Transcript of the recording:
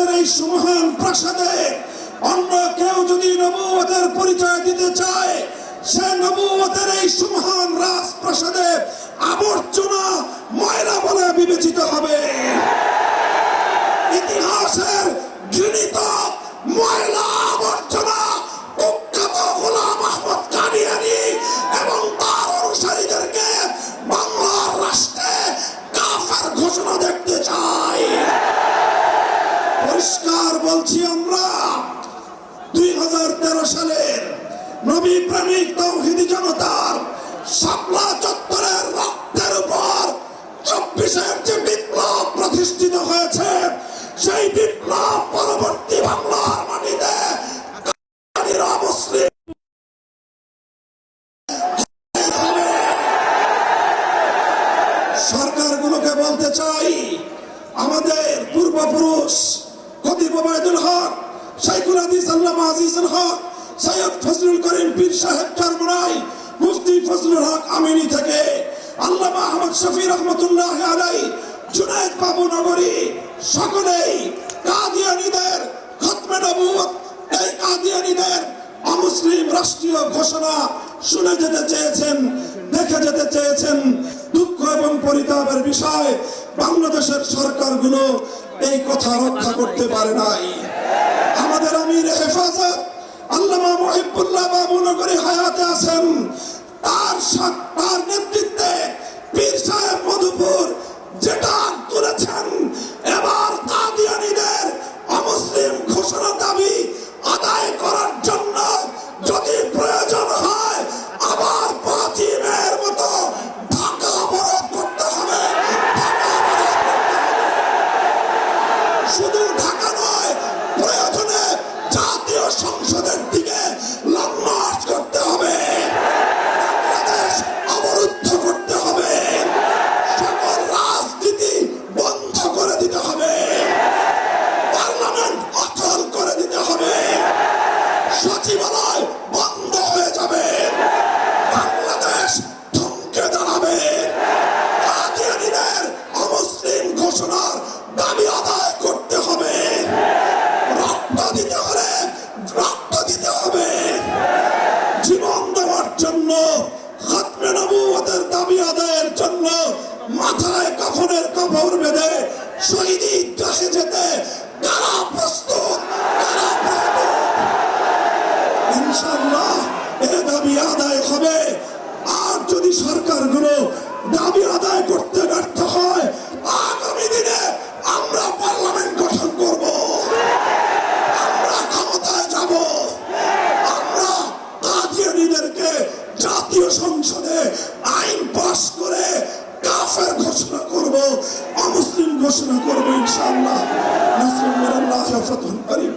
নবুয়তের এই সুমহান প্রাসাদে অন্য কেউ যদি নবুয়তের পরিচয় দিতে চায়, সে নবুয়তের এই সুমহান রাজপ্রাসাদে আবর্জনা ময়লা বলে বিবেচিত হবে। পরিষ্কার বলছি আমরা। দুই হাজার তেরো সালের নবী প্রেমিক তৌহিদি জনতার শাপলা চত্বরের রক্তের উপর চব্বিশের যে বিপ্লব প্রতিষ্ঠিত হয়েছে। সেই বিপ্লব পরবর্তী বাংলার মাটিতে মুসলিম সরকারগুলোকে বলতে চাই, আমাদের পূর্বপুরুষ খতিব ওবায়দুল হক, শাইখুল হাদিস আল্লামা আজিজুল হক, সৈয়দ ফজলুল করিম পীর সাহেব চরমরাই মুফতি ফজলুল হক আমিনী থেকে আল্লামা আহমদ শফি রহমতুল্লাহ আলাই জুনায়েদ বাবু নগরী, সকলেই কাদিয়ানীদের খতমে নবুয়ত এই কাদিয়ানীদের অমুসলিম রাষ্ট্রীয় ঘোষণা শুনে যেতে চেয়েছেন, দেখে যেতে চেয়েছেন। দুঃখ এবং পরিতাপের বিষয় বাংলাদেশের সরকারগুলো এই কথা রক্ষা করতে পারে নাই। আমাদের আমির হেফাজত আল্লামা মহিবুল্লাহ বাবু নগরী হায়াতে আছেন। তার তার নেতৃত্বে দাবি আদায় করতে হবে। রক্ত দিতে হলে রক্ত দিতে হবে। জীবন দেওয়ার জন্য খাতমে নবুয়তের দাবি আদায়ের জন্য মাথায় কাফনের কাপড় বেঁধে শহীদ ঈদগাহে যেতে কারা প্রস্তুত কারা প্রস্তুত ইনশাআল্লাহ এ দাবি আদায় হবে। আর যদি সরকারগুলো দাবি জাতীয় সংসদে আইন পাশ করে কাফের ঘোষণা করব, অমুসলিম ঘোষণা করব ইনশাআল্লাহ। নাসরুল্লাহ হেফাজত করিম।